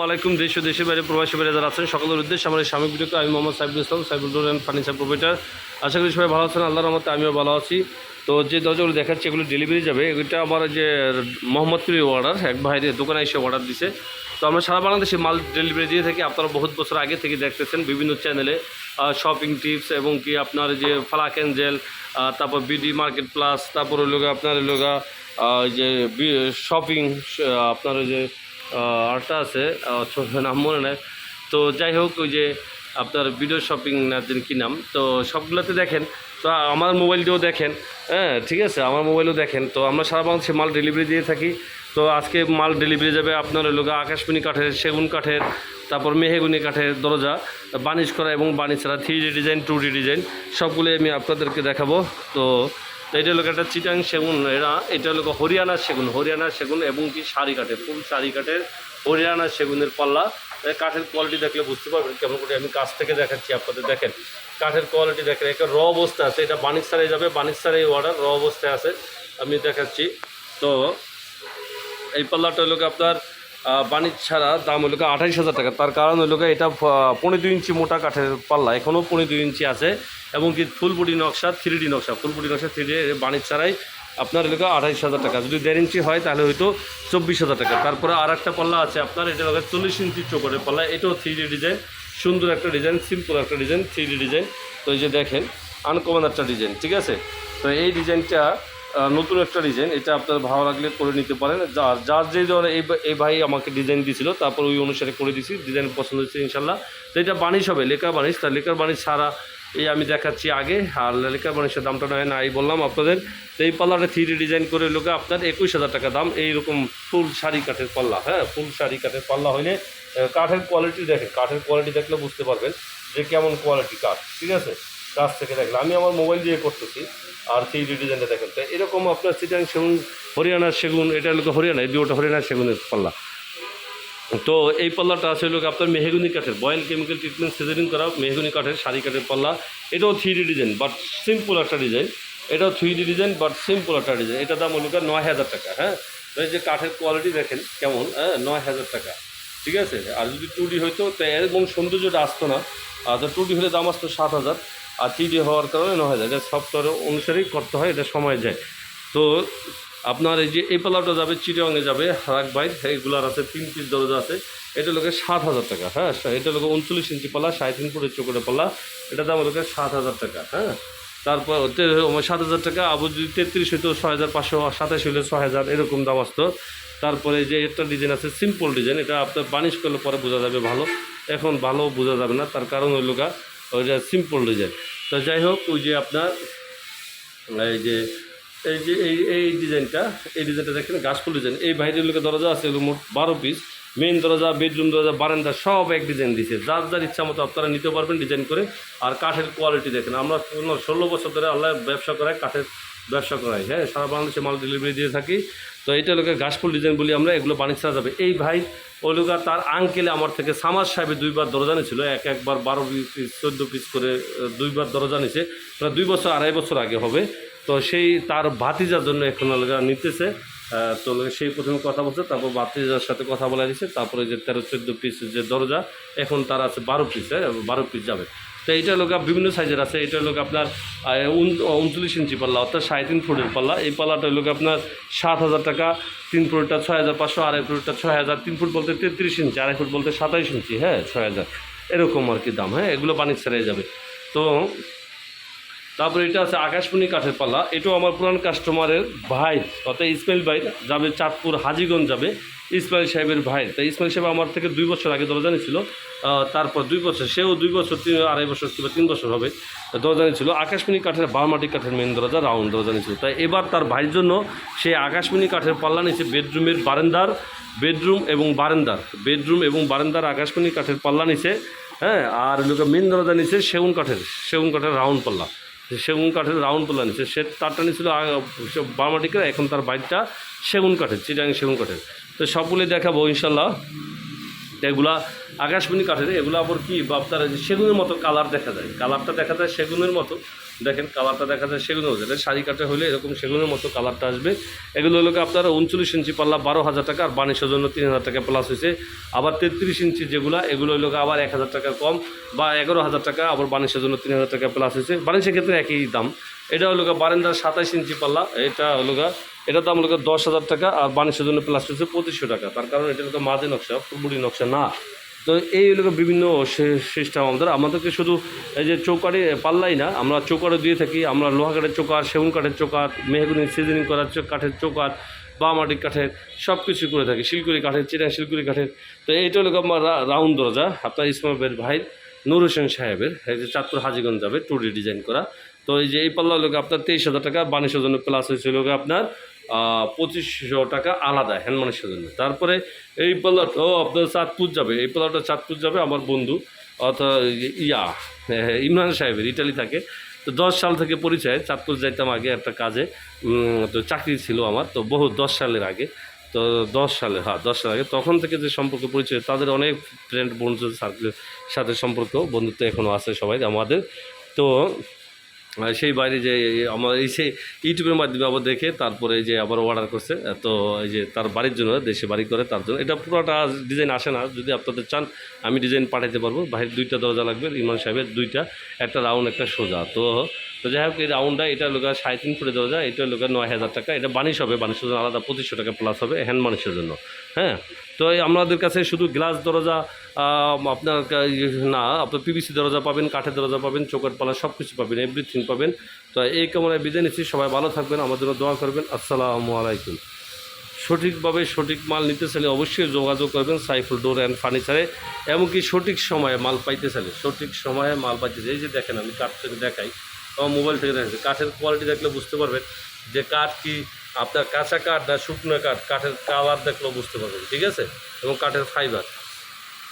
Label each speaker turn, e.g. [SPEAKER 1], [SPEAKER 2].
[SPEAKER 1] আলাইকুম দেশ দেশের বাইরে প্রবাসী বাইরে যারা আছেন সকলের উদ্দেশ্যে আমার এই ভিডিওকে আমি Mohammad Saibul Islam Saibul and furniture provider আশা করি সবাই ভালো আছেন আল্লাহর রহমতে আমিও ভালো আছি। তো যে দরজাগুলো দেখাচ্ছি এগুলো ডেলিভারি যাবে। এটা আমার যে মোহাম্মদপুরি অর্ডার এক ভাইদের দোকানে এসে অর্ডার দিছে। তো আমরা সারা বাংলাদেশে মাল ডেলিভারি দিয়ে থাকি। আপনারা বহুত বছর আগে থেকে দেখতেছেন বিভিন্ন চ্যানেলে শপিং টিপস এবং কি আপনার যে ফ্লাক অ্যাঞ্জেল তারপর বিডি মার্কেট প্লাস তারপর হলো আপনার আহ, যে শপিং আপনার যে আহ, আছে নাম মনে নেয় তো যাই হোক ওই যে আপনার ভিডিও শপিং না জানি কী নাম? তো সবগুলোতে দেখেন তো আমার মোবাইলটিও দেখেন হ্যাঁ ঠিক আছে আমার মোবাইলও দেখেন। তো আমরা সারা বাংলাদেশে মাল ডেলিভারি দিয়ে থাকি। তো আজকে মাল ডেলিভারি যাবে আপনার লোক আকাশমণি কাঠের সেগুন কাঠের তারপর মেহেগুনি কাঠের দরজা বানিশ করা এবং বানিশ ছাড়া three D design two D design সবগুলোই আমি আপনাদেরকে দেখাবো। তো এটা হলো একটা চিটাং সেগুন, এরা, এটা হলো হরিয়ানার সেগুন হরিয়ানার সেগুন এবং কি শাড়ি কাঠের, ফুল শাড়ি কাঠের হরিয়ানার সেগুনের পাল্লা। কাঠের কোয়ালিটি দেখলে বুঝতে পারবেন কেমন করে আমি কাছ থেকে দেখাচ্ছি আপনাদের, দেখেন। কাঠের কোয়ালিটি দেখেন, একটা র অবস্থা আছে, এটা বানিক সারে যাবে বানিক সারে অর্ডার র অবস্থায় আছে, আমি দেখাচ্ছি। তো এই পাল্লাটা হলো আপনার বাণিজ্য ছাড়া দাম হলো আঠাইশ হাজার টাকা। তার কারণ হলো এটা পনেরো দুই ইঞ্চি মোটা কাঠের পাল্লা এখনও পনেরো দুই ইঞ্চি আছে এবং কি ফুলবুডি নকশা থ্রি ডি নকশা ফুলবুডি নকশা থ্রি ডি বাণিজ্য ছাড়াই আপনার গিয়ে আঠাইশ হাজার টাকা। যদি দেড় ইঞ্চি হয়, তাহলে হয়তো চব্বিশ হাজার টাকা। তারপরে আর একটা পাল্লা আছে আপনার, এটা হলো গিয়ে চল্লিশ ইঞ্চি চোখের পাল্লা। এটাও থ্রি ডি ডিজাইন, সুন্দর একটা ডিজাইন, সিম্পল একটা ডিজাইন থ্রি ডি ডিজাইন। তো এই যে দেখেন আনকমন একটা ডিজাইন, ঠিক আছে? তো এই ডিজাইনটা নতুন একটা ডিজাইন এটা আপনার ভালো লাগলে করে নিতে পারেন। যার যার যে ধরনের এই ভাই আমাকে ডিজাইন দিয়েছিল তারপর ওই অনুসারে করে দিছি ডিজাইন পছন্দ হচ্ছে ইনশাল্লাহ। তো এটা বানিশ হবে, লেকার বানিশ। তার লেকার বানিশ ছাড়া এই আমি দেখাচ্ছি আগে, আর লেকার বানিশের দামটা নয় না এই বললাম আপনাদের। তো এই পাল্লাটা থ্রি ডিজাইন করে লোকে আপনার একুশ হাজার টাকা দাম, এইরকম ফুল শাড়ি কাঠের পাল্লা হ্যাঁ ফুল শাড়ি কাঠের পাল্লা হইলে কাঠের কোয়ালিটি দেখেন, কাঠের কোয়ালিটি দেখলে বুঝতে পারবেন যে কেমন কোয়ালিটি কাঠ, ঠিক আছে? কাছ থেকে দেখলে, আমি আমার মোবাইল দিয়ে করতেছি। আর থ্রি ডি ডিজাইনটা দেখেন। তো এরকম আপনার চিটাং সেগুন হরিয়ানার সেগুন এটা হলো হরিয়ানা এই দুটো হরিয়ানার সেগুনের পাল্লা। তো এই পাল্লাটা আছে হলো আপনার মেহেগুনি কাঠের বয়েল কেমিক্যাল ট্রিটমেন্ট সিজারিং করা মেহেগুনি কাঠের, শাড়ি কাঠের পাল্লা। এটাও three D design but simple একটা ডিজাইন এটাও three D design but simple একটা ডিজাইন এটা দাম হলো নয় হাজার টাকা হ্যাঁ? এই যে কাঠের কোয়ালিটি দেখেন কেমন হ্যাঁ? নয় হাজার টাকা, ঠিক আছে? আর যদি টু ডি হইতো, তো এরকম সৌন্দর্যটা আসতো না। আর টু ডি হলে দাম আসতো সাত হাজার। আর থ্রি হওয়ার কারণে নয় হাজার, এটা সফটওয়্যার অনুসারেই করতে হয়, এটা সময় যায়। তো আপনার এই যে এই পাল্লাটা যাবে চিটাঙে যাবে, রাগ বাইক এইগুলার আছে, তিন পিস দরজা আছে, এটা লোকে সাত হাজার টাকা হ্যাঁ এটা লোকে উনচল্লিশ ইঞ্চি পাল্লা সাড়ে তিন ফুটের চোখের পাল্লা এটা দাম লোকে সাত হাজার টাকা হ্যাঁ। তারপর সাত হাজার টাকা আবার যদি তেত্রিশ হইতো, ছয় হাজার পাঁচশো, সাতাশ হইলে ছয় হাজার, এরকম দাম আসতো। তারপরে যে একটা ডিজাইন আছে সিম্পল ডিজাইন এটা আপনার বানিশ করলে পরে বোঝা যাবে ভালো, এখন ভালো বোঝা যাবে না, তার কারণ হইল ওইটা সিম্পল ডিজাইন তো যাই হোক ওই যে আপনার, এই যে এই যে, এই এই ডিজাইনটা এই ডিজাইনটা দেখেন, গাছফুল ডিজাইন এই বাইরের লোকের দরজা আছে মোট বারো পিস মেন দরজা বেডরুম দরজা, বারান্দা, সব এক ডিজাইন দিয়েছে যার যার ইচ্ছা মতো আপনারা নিতে পারবেন ডিজাইন করে। আর কাঠের কোয়ালিটি দেখেন, আমরা ষোলো বছর ধরে আল্লাহ ব্যবসা করাই কাঠের ব্যবসা করাই হ্যাঁ সারা বাংলাদেশে মাল ডেলিভারি দিয়ে থাকি। তো এইটা লোকের গাছফুল ডিজাইন বলি আমরা, এগুলো বাণিজ্য যাবে। এই ভাই লোক তার আঙ্কেলে আমার থেকে সামাজ সাহেবের দুইবার দরজা নিয়েছিল এক, একবার বারো পিস, চোদ্দ পিস করে দুইবার দরজা নিয়েছে প্রায় দুই বছর, আড়াই বছর আগে হবে। তো সেই তার ভাতিজার জন্য এখন লোকেরা নিতেছে। তো সেই প্রথমে কথা বলছে, তারপর ভাতিজার সাথে কথা বলা দিয়েছে তারপরে যে তেরো, চোদ্দ পিস যে দরজা, এখন তার আছে বারো পিস হ্যাঁ? বারো পিস যাবে। তো এইটা লোক বিভিন্ন সাইজের আছে। এটা লোক আপনার উন- উনচল্লিশ ইঞ্চি পাল্লা, অর্থাৎ সাড়ে তিন ফুটের পাল্লা। এই পাল্লাটা লোক আপনার সাত হাজার টাকা, তিন ফুটটা ছয় হাজার পাঁচশো, আড়াই ফুটটা ছয় হাজার, তিন ফুট বলতে তেত্রিশ ইঞ্চি, আড়াই ফুট বলতে সাতাইশ ইঞ্চি হ্যাঁ ছয় হাজার। এরকম আর কি দাম হ্যাঁ এগুলো বাণিজ্য ছেড়ে যাবে। তো তারপরে এটা আছে আকাশমণি কাঠের পাল্লা। এটাও আমার পুরান কাস্টমারের ভাই, অর্থাৎ ইসমাইল ভাই, যাবে চাঁদপুর হাজিগঞ্জ যাবে। ইসমাইল সাহেবের ভাই। তাই ইসমাইল সাহেব আমার থেকে দুই বছর আগে দরজা নিয়েছিল। তারপর দুই বছর, সেও দুই বছর, তিন, আড়াই বছর কিংবা তিন বছর হবে, দরজা নিয়েছিল। আকাশমণি কাঠের বারমাটি কাঠের মেন দরজা রাউন্ড দরজা নিয়েছিল। তাই এবার তার ভাইয়ের জন্য সে আকাশমণি কাঠের পাল্লা নিয়েছে বেডরুমের বারান্দার বেডরুম এবং বারান্দার বেডরুম এবং বারান্দার আকাশমণি কাঠের পাল্লা নিছে হ্যাঁ আর লোকে মেন দরজা নিছে সেগুন কাঠের সেগুন কাঠের রাউন্ড পাল্লা। সেগুন কাঠের রাউন্ড পাল্লা নিচ্ছে সে তারটা নিয়েছিল বারমাটিকে এখন তার বাইকটা সেগুন কাঠের, চিটাং সেগুন কাঠের। তো সবগুলোই দেখাবো, ইনশাল্লাহ। এগুলা আকাশমণি কাঠের, এগুলো আবার কি আপনার সেগুনের মতো কালার দেখা যায়। কালারটা দেখা যায় সেগুনের মতো। দেখেন, কালারটা দেখা যায় সেগুলো এটা শাড়ি কাটা হলে এরকম সেগুনের মতো কালারটা আসবে। এগুলো হলো আপনার উনচল্লিশ ইঞ্চি পাল্লা বারো হাজার টাকা, আর বানিশের জন্য তিন হাজার টাকা প্লাস হয়েছে আবার তেত্রিশ ইঞ্চি যেগুলো, এগুলো হলো আবার এক হাজার টাকা কম, বা এগারো হাজার টাকা, আবার বানিশের জন্য তিন হাজার টাকা প্লাস হয়েছে বানিশের ক্ষেত্রে একই দাম। এটা হলো বারেন্দার সাতাইশ ইঞ্চি পাল্লা, এটা হলো এটার দাম হলো দশ হাজার টাকা আর বানিশের জন্য প্লাস হচ্ছে পঁচিশশো টাকা। তার কারণ এটা হলো মাঝে নকশা, ফুলবুড়ি নকশা না। তো এই হলো বিভিন্ন সিস্টেম আমাদের। আমাদেরকে শুধু এই যে চৌকারে পাল্লাই না, আমরা চৌকারে দিয়ে থাকি। আমরা লোহা কাঠের চৌকার সেগুন কাঠের চৌকার মেহগুনি, সিজনিং করার কাঠের চৌকার বা মাটির কাঠের সব কিছু করে থাকি। শিলকুড়ি কাঠের চিনা শিলকুড়ি কাঠের। তো এইটা হলো আমার রাউন্ড দরজা। আপনার ইসমামের ভাই নুর হোসেন সাহেবের। এই যে চাঁদপুর হাজিগঞ্জ যাবে, টুডি ডিজাইন করা। তো এই যে এই পাল্লা গিয়ে আপনার তেইশ হাজার টাকা। বানিশের জন্য প্লাস হয়েছিল আপনার পঁচিশশো টাকা আলাদা হ্যান্ড মানুষের জন্য তারপরে এই পাল্লাটাও আপনার চাঁদপুর যাবে। এই পাল্লাটা চাঁদপুর যাবে আমার বন্ধু অর্থাৎ ইয়া হ্যাঁ, ইমরান সাহেবের ইটালি থাকে। তো দশ সাল থেকে পরিচয় চাঁদপুর যাইতাম আগে একটা কাজে তো চাকরি ছিল আমার তো বহু দশ সালের আগে। তো দশ সালে হ্যাঁ দশ সাল আগে। তখন থেকে যে সম্পর্ক পরিচয় তাদের অনেক ফ্রেন্ড বন্ধু সার্কেলের সাথে সম্পর্ক বন্ধুত্ব এখনও আছে সবাই আমাদের। তো সেই বাইরে যে আমার এই সেই ইউটিউবের মাধ্যমে আবার দেখে তারপরে যে আবার অর্ডার করছে। তো এই যে তার বাড়ির জন্য, দেশে বাড়ি করে তার জন্য। এটা পুরোটা ডিজাইন আসে না। যদি আপনাদের চান, আমি ডিজাইন পাঠাতে পারব। বাইরের দুইটা দরজা লাগবে ইমান সাহেবের দুইটা, একটা রাউন্ড একটা সোজা। তো তো যাই হোক, এই রাউন্ডটা এটা লোকা সাড়ে তিন ফুটের দরজা এটা লোকা নয় হাজার টাকা। এটা বানিশ হবে, বানিশের জন্য আলাদা পঁচিশশো টাকা প্লাস হবে হ্যান্ড বানিশের জন্য। হ্যাঁ? তো আমাদের কাছে শুধু গ্লাস দরজা আপনার না, আপনার পিভিসি দরজা পাবেন, কাঠের দরজা পাবেন চোখের পালা সব কিছু পাবেন এভরিথিং পাবেন। তো এই কামনায় বিদায় নিচ্ছি, সবাই ভালো থাকবেন, আমার জন্য দোয়া করবেন, আসসালামু আলাইকুম। সঠিকভাবে সঠিক মাল নিতে চাইলে অবশ্যই যোগাযোগ করবেন, সাইফুল ডোর অ্যান্ড ফার্নিচারে, এমনকি সঠিক সময়ে মাল পাইতে চাইলে, সঠিক সময়ে মাল পাইতে চাই যে দেখেন আমি কাঠ থেকে দেখাই আমার মোবাইল থেকে দেখেছি কাঠের কোয়ালিটি দেখলে বুঝতে পারবেন যে কাঠ কি, আপনার কাঁচা কাঠ না শুকনো কাঠ, কাঠের কালার দেখলেও বুঝতে পারবেন, ঠিক আছে? এবং কাঠের ফাইবার